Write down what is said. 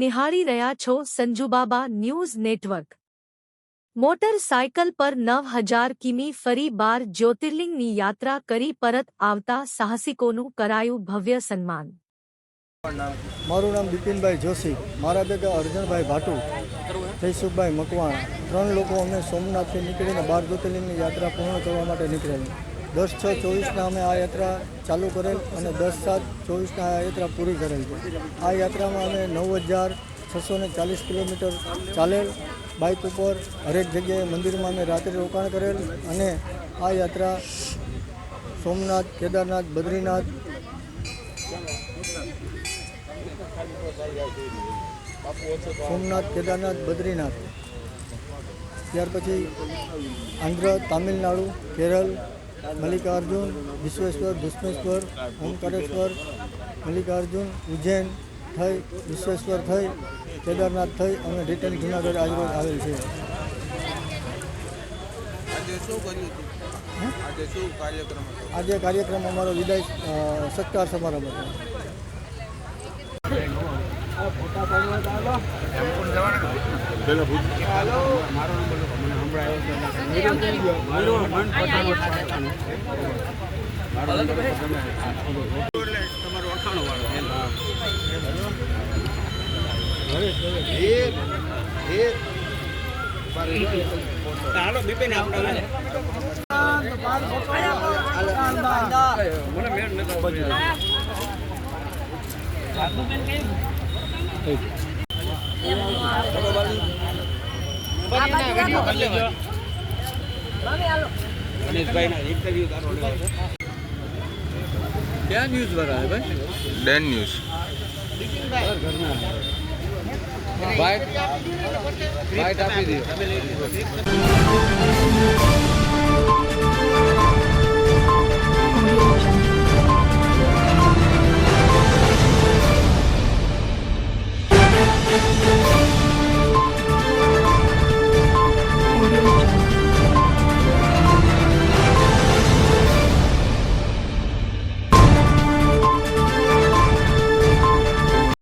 નિહાળી રહ્યા છો સંજુબાબા ન્યૂઝ નેટવર્ક. મોટરસાયકલ પર નવ હજાર કિમી ફરી બાર જ્યોતિર્લિંગની યાત્રા કરી પરત આવતા સાહસિકોનું કરાયું ભવ્ય સન્માન. મારું નામ બિપિનભાઈ જોશી, મારા ભેગા અર્જુનભાઈ ભાટુ, જયસુખભાઈ મકવાણા, ત્રણ લોકો અમે સોમનાથથી નીકળીને બાર જ્યોતિર્લિંગની યાત્રા પૂર્ણ કરવા માટે નીકળેલા. દસ છ ચોવીસના અમે આ યાત્રા ચાલુ કરેલ અને દસ સાત ચોવીસના આ યાત્રા પૂરી કરેલ છે. આ યાત્રામાં અમે નવ હજાર છસો ને ચાલીસ કિલોમીટર ચાલેલ, બાઇક ઉપર હરેક જગ્યાએ મંદિરમાં અમે રાત્રે રોકાણ કરેલ અને આ યાત્રા સોમનાથ, કેદારનાથ, બદ્રીનાથ સોમનાથ, કેદારનાથ, બદ્રીનાથ ત્યાર પછી આંધ્ર, તામિલનાડુ, કેરળ મલ્લિકાર્જુન વિશ્વેશ્વર દુષ્મેશ્વર ઓમકારેશ્વર મલ્લિકાર્જુન ઉજ્જૈન થઈ વિશ્વેશ્વર થઈ કેદારનાથ થઈ અને રિટર્ન જુનાગઢ આજરોજ આવેલ છે. આજે શું કર્યું હતું? આજે શું કાર્યક્રમ હતો આજે કાર્યક્રમ અમારો વિદાય અ, ન્યૂઝ સમારંભ ભાઈ? ડેન ન્યૂઝ. Audio Jungle.